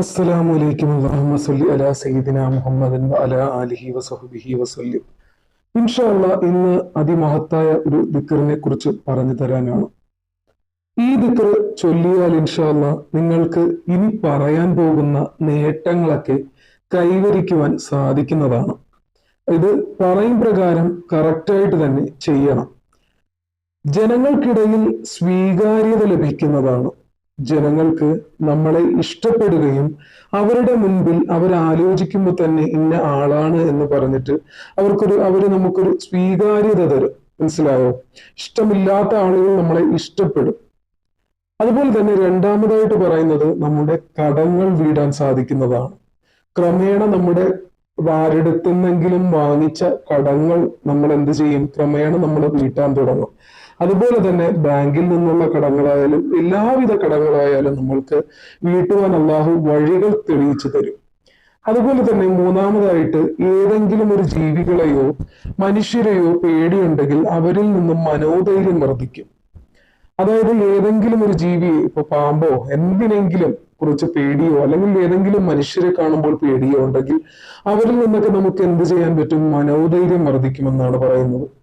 അസ്സലാമു അലൈക്കും അള്ളാഹുമ്മ സല്ലി അലാ സയ്യിദിന അലാ ഇന്ന് അതിമഹത്തായ ഒരു ദിക്റിനെ കുറിച്ച് പറഞ്ഞു തരാനാണ്. ഈ ദിക്ർ ചൊല്ലിയാൽ ഇൻഷാ അല്ലാ നിങ്ങൾക്ക് ഇനി പറയാൻ പോകുന്ന നേട്ടങ്ങളൊക്കെ കൈവരിക്കുവാൻ സാധിക്കുന്നതാണ്. ഇത് പറയും പ്രകാരം കറക്റ്റായിട്ട് തന്നെ ചെയ്യണം. ജനങ്ങൾക്കിടയിൽ സ്വീകാര്യത ലഭിക്കുന്നതാണ്. ജനങ്ങൾക്ക് നമ്മളെ ഇഷ്ടപ്പെടുകയും അവരുടെ മുൻപിൽ അവർ ആലോചിക്കുമ്പോൾ തന്നെ ഇന്ന ആളാണ് എന്ന് പറഞ്ഞിട്ട് അവർക്കൊരു അവർ നമുക്കൊരു സ്വീകാര്യത തരും. മനസ്സിലായോ? ഇഷ്ടമില്ലാത്ത ആളുകൾ നമ്മളെ ഇഷ്ടപ്പെടും. അതുപോലെ തന്നെ രണ്ടാമതായിട്ട് പറയുന്നത് നമ്മുടെ കടങ്ങൾ വീടാൻ സാധിക്കുന്നതാണ്. ക്രമേണ നമ്മുടെ ആരുടെത്തുന്നെങ്കിലും വാങ്ങിച്ച കടങ്ങൾ നമ്മൾ എന്ത് ചെയ്യും? ക്രമേണ നമ്മൾ വീട്ടാൻ തുടങ്ങും. അതുപോലെ തന്നെ ബാങ്കിൽ നിന്നുള്ള കടങ്ങളായാലും എല്ലാവിധ കടങ്ങളായാലും നമ്മൾക്ക് വീട്ടുവാൻ അള്ളാഹു വഴികൾ തെളിയിച്ചു തരും. അതുപോലെ തന്നെ മൂന്നാമതായിട്ട് ഏതെങ്കിലും ഒരു ജീവികളെയോ മനുഷ്യരെയോ പേടിയുണ്ടെങ്കിൽ അവരിൽ നിന്നും മനോധൈര്യം വർദ്ധിക്കും. അതായത് ഏതെങ്കിലും ഒരു ജീവിയെ ഇപ്പൊ പാമ്പോ എന്തിനെങ്കിലും കുറച്ച് പേടിയോ അല്ലെങ്കിൽ ഏതെങ്കിലും മനുഷ്യരെ കാണുമ്പോൾ പേടിയോ ഉണ്ടെങ്കിൽ അവരിൽ നിന്നൊക്കെ നമുക്ക് എന്ത് ചെയ്യാൻ പറ്റും? മനോധൈര്യം വർദ്ധിക്കുമെന്നാണ് പറയുന്നത്.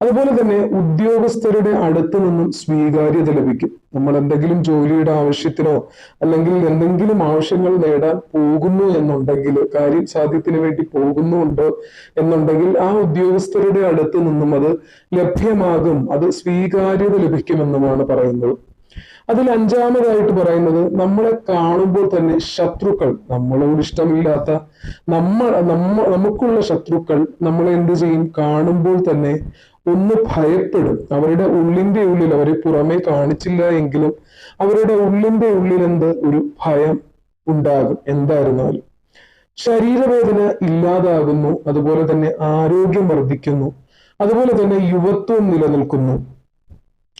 അതുപോലെ തന്നെ ഉദ്യോഗസ്ഥരുടെ അടുത്ത് നിന്നും സ്വീകാര്യത ലഭിക്കും. നമ്മൾ എന്തെങ്കിലും ജോലിയുടെ ആവശ്യത്തിനോ അല്ലെങ്കിൽ എന്തെങ്കിലും ആവശ്യങ്ങൾ നേടാൻ പോകുന്നു എന്നുണ്ടെങ്കിൽ കാര്യം സാധ്യത്തിന് വേണ്ടി പോകുന്നുണ്ട് എന്നുണ്ടെങ്കിൽ ആ ഉദ്യോഗസ്ഥരുടെ അടുത്ത് നിന്നും അത് ലഭ്യമാകും. അത് സ്വീകാര്യത ലഭിക്കുമെന്നുമാണ് പറയുന്നത്. അതിൽ അഞ്ചാമതായിട്ട് പറയുന്നത് നമ്മളെ കാണുമ്പോൾ തന്നെ ശത്രുക്കൾ നമ്മളോട് ഇഷ്ടമില്ലാത്ത നമ്മൾ നമ്മ നമുക്കുള്ള ശത്രുക്കൾ നമ്മളെ എന്ത് ചെയ്യും? കാണുമ്പോൾ തന്നെ ഒന്ന് ഭയപ്പെടും. അവരുടെ ഉള്ളിന്റെ ഉള്ളിൽ അവരെ പുറമെ കാണിച്ചില്ല എങ്കിലും അവരുടെ ഉള്ളിന്റെ ഉള്ളിൽ എന്ത്? ഒരു ഭയം ഉണ്ടാകും. എന്തായിരുന്നാലും. ശരീരവേദന ഇല്ലാതാകുന്നു. അതുപോലെ തന്നെ ആരോഗ്യം വർദ്ധിക്കുന്നു. അതുപോലെ തന്നെ യുവത്വം നിലനിൽക്കുന്നു.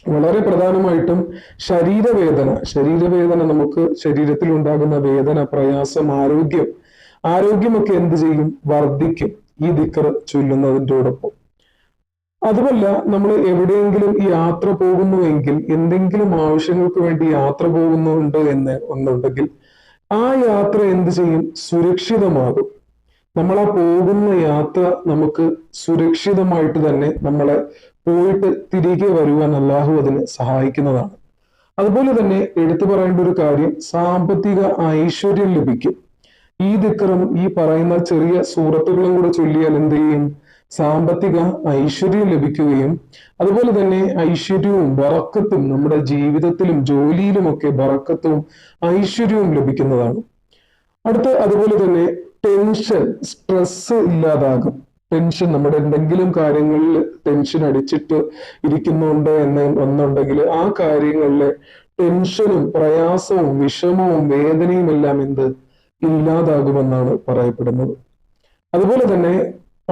വളരെ പ്രധാനമായിട്ടും ശരീരവേദന. ശരീരവേദന നമുക്ക് ശരീരത്തിൽ ഉണ്ടാകുന്ന വേദന പ്രയാസം ആരോഗ്യം ആരോഗ്യമൊക്കെ എന്ത് ചെയ്യും? വർദ്ധിക്കും. ഈ ദിക്കർ ചൊല്ലുന്നതിന്റെയോടൊപ്പം അതുമല്ല നമ്മൾ എവിടെയെങ്കിലും യാത്ര പോകുന്നുവെങ്കിൽ എന്തെങ്കിലും ആവശ്യങ്ങൾക്ക് വേണ്ടി യാത്ര പോകുന്നുണ്ട് എന്ന് ഒന്നുണ്ടെങ്കിൽ ആ യാത്ര എന്ത് ചെയ്യും? സുരക്ഷിതമാകും. നമ്മൾ ആ പോകുന്ന യാത്ര നമുക്ക് സുരക്ഷിതമായിട്ട് തന്നെ നമ്മളെ പോയിട്ട് തിരികെ വരുവാൻ അല്ലാഹു അതിന് സഹായിക്കുന്നതാണ്. അതുപോലെ തന്നെ എടുത്തു പറയേണ്ട ഒരു കാര്യം സാമ്പത്തിക ഐശ്വര്യം ലഭിക്കും. ഈ ദിക്കറും ഈ പറയുന്ന ചെറിയ സൂറത്തുകളും കൂടെ ചൊല്ലിയാൽ എന്ത് ചെയ്യും? സാമ്പത്തിക ഐശ്വര്യം ലഭിക്കുകയും അതുപോലെ തന്നെ ഐശ്വര്യവും വറക്കത്തും നമ്മുടെ ജീവിതത്തിലും ജോലിയിലുമൊക്കെ വറക്കത്തും ഐശ്വര്യവും ലഭിക്കുന്നതാണ്. അടുത്ത അതുപോലെ തന്നെ ടെൻഷൻ സ്ട്രെസ് ഇല്ലാതാകും. ടെൻഷൻ നമ്മുടെ എന്തെങ്കിലും കാര്യങ്ങളിൽ ടെൻഷൻ അടിച്ചിട്ട് ഇരിക്കുന്നുണ്ട് എന്ന് ഒന്നുണ്ടെങ്കിൽ ആ കാര്യങ്ങളിലെ ടെൻഷനും പ്രയാസവും വിഷമവും വേദനയും എല്ലാം എന്ത്? ഇല്ലാതാകുമെന്നാണ് പറയപ്പെടുന്നത്. അതുപോലെ തന്നെ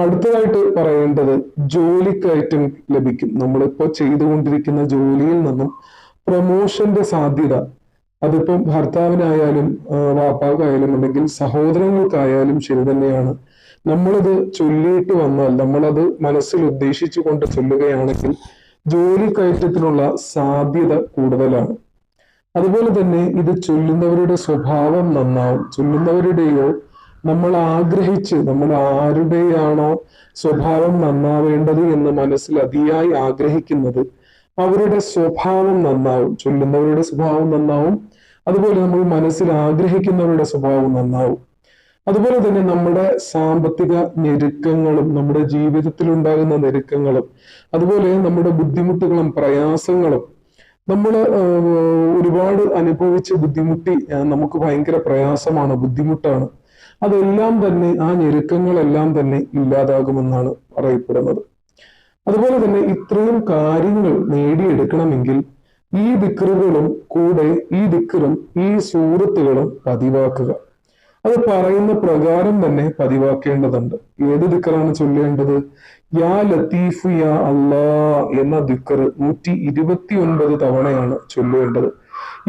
അടുത്തതായിട്ട് പറയേണ്ടത് ജോലിക്കയറ്റം ലഭിക്കും. നമ്മളിപ്പോ ചെയ്തുകൊണ്ടിരിക്കുന്ന ജോലിയിൽ നിന്നും പ്രൊമോഷന്റെ സാധ്യത അതിപ്പം ഭർത്താവിനായാലും വാപ്പാക്കായാലും അല്ലെങ്കിൽ സഹോദരങ്ങൾക്കായാലും ശരി തന്നെയാണ്. നമ്മളത് ചൊല്ലിയിട്ട് വന്നാൽ നമ്മളത് മനസ്സിൽ ഉദ്ദേശിച്ചു കൊണ്ട് ചൊല്ലുകയാണെങ്കിൽ ജോലി കയറ്റത്തിനുള്ള സാധ്യത കൂടുതലാണ്. അതുപോലെ തന്നെ ഇത് ചൊല്ലുന്നവരുടെ സ്വഭാവം നന്നാവും. ചൊല്ലുന്നവരുടെയോ നമ്മൾ ആഗ്രഹിച്ച് നമ്മൾ ആരുടെയാണോ സ്വഭാവം നന്നാവേണ്ടത് എന്ന് മനസ്സിൽ അതിയായി ആഗ്രഹിക്കുന്നത് അവരുടെ സ്വഭാവം നന്നാവും ചൊല്ലുന്നവരുടെ സ്വഭാവം നന്നാവും അതുപോലെ നമ്മൾ മനസ്സിൽ ആഗ്രഹിക്കുന്നവരുടെ സ്വഭാവം നന്നാവും. അതുപോലെ തന്നെ നമ്മുടെ സാമ്പത്തിക ഞെരുക്കങ്ങളും നമ്മുടെ ജീവിതത്തിൽ ഉണ്ടാകുന്ന ഞെരുക്കങ്ങളും അതുപോലെ നമ്മുടെ ബുദ്ധിമുട്ടുകളും പ്രയാസങ്ങളും നമ്മൾ ഒരുപാട് അനുഭവിച്ച ബുദ്ധിമുട്ടി നമുക്ക് ഭയങ്കര പ്രയാസമാണ് ബുദ്ധിമുട്ടാണ്. അതെല്ലാം തന്നെ ആ ഞെരുക്കങ്ങളെല്ലാം തന്നെ ഇല്ലാതാകുമെന്നാണ് പറയപ്പെടുന്നത്. അതുപോലെ തന്നെ ഇത്രയും കാര്യങ്ങൾ നേടിയെടുക്കണമെങ്കിൽ ഈ ദിക്കറുകളും കൂടെ ഈ ദിക്കറും ഈ സൂറത്തുകളും പതിവാക്കുക. അത് പറയുന്ന പ്രകാരം തന്നെ പതിവാക്കേണ്ടതുണ്ട്. ഏത് ദിക്കറാണ് ചൊല്ലേണ്ടത്? യാ ലത്തീഫു യാ അള്ളാ എന്ന ദിക്കർ നൂറ്റി ഇരുപത്തി ഒൻപത് തവണയാണ് ചൊല്ലേണ്ടത്.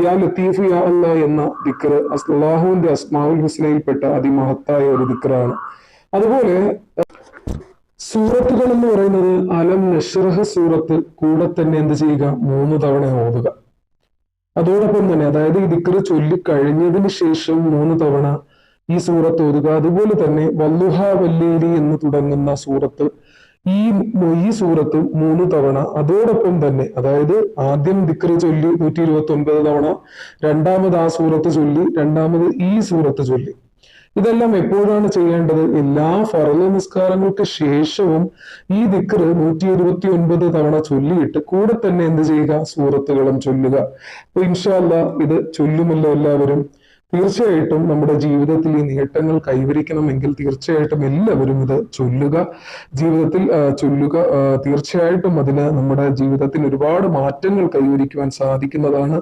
യാ ലത്തീഫ് യാ അല്ല എന്ന ദിക്കർ അള്ളാഹുവിന്റെ അസ്മാവുൽ ഹുസ്നയിൽപ്പെട്ട അതിമഹത്തായ ഒരു ദിക്കറാണ് അതുപോലെ സൂറത്തുകൾ എന്ന് പറയുന്നത് അലം നഷ്റഹ് സൂറത്ത് കൂടെ തന്നെ എന്ത് ചെയ്യുക? മൂന്ന് തവണ ഓതുക. അതോടൊപ്പം തന്നെ അതായത് ഈ ദിക്ർ ചൊല്ലി കഴിഞ്ഞതിന് ശേഷം മൂന്ന് തവണ ഈ സൂറത്ത് ഓതുക. അതുപോലെ തന്നെ വല്ലുഹ വല്ലേലി എന്ന് തുടങ്ങുന്ന സൂറത്ത് ഈ ഈ സൂറത്ത് മൂന്ന് തവണ അതോടൊപ്പം തന്നെ അതായത് ആദ്യം ദിക്കറി ചൊല്ലി നൂറ്റി ഇരുപത്തി ഒൻപത് തവണ രണ്ടാമത് ആ സൂറത്ത് ചൊല്ലി രണ്ടാമത് ഈ സൂറത്ത് ചൊല്ലി. ഇതെല്ലാം എപ്പോഴാണ് ചെയ്യേണ്ടത്? എല്ലാ ഫറല നിസ്കാരങ്ങൾക്ക് ശേഷവും ഈ ദിക്ർ നൂറ്റി ഇരുപത്തി ഒൻപത് തവണ ചൊല്ലിയിട്ട് കൂടെ തന്നെ എന്ത് ചെയ്യുക? സൂറത്തുകളും ചൊല്ലുക. അപ്പൊ ഇൻഷാല്ല ഇത് ചൊല്ലുമല്ലോ എല്ലാവരും. തീർച്ചയായിട്ടും നമ്മുടെ ജീവിതത്തിൽ ഈ നേട്ടങ്ങൾ കൈവരിക്കണമെങ്കിൽ തീർച്ചയായിട്ടും എല്ലാവരും ഇത് ചൊല്ലുക. ജീവിതത്തിൽ ചൊല്ലുക തീർച്ചയായിട്ടും അതിന് നമ്മുടെ ജീവിതത്തിൽ ഒരുപാട് മാറ്റങ്ങൾ കൈവരിക്കുവാൻ സാധിക്കുന്നതാണ്.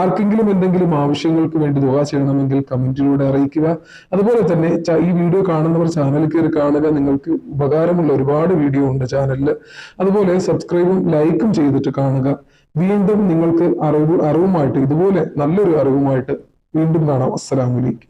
ആർക്കെങ്കിലും എന്തെങ്കിലും ആവശ്യങ്ങൾക്ക് വേണ്ടി ദുവാ ചെയ്യണമെങ്കിൽ കമന്റിലൂടെ അറിയിക്കുക. അതുപോലെ തന്നെ ഈ വീഡിയോ കാണുന്നവർ ചാനൽ കയറി കാണുക. നിങ്ങൾക്ക് ഉപകാരമുള്ള ഒരുപാട് വീഡിയോ ഉണ്ട് ചാനലിൽ അതുപോലെ സബ്സ്ക്രൈബും ലൈക്കും ചെയ്തിട്ട് കാണുക. വീണ്ടും നിങ്ങൾക്ക് അറിവ് അറിവുമായിട്ട് ഇതുപോലെ നല്ലൊരു അറിവുമായിട്ട് വീണ്ടും കാണാം. അസ്സലാമലൈക്കും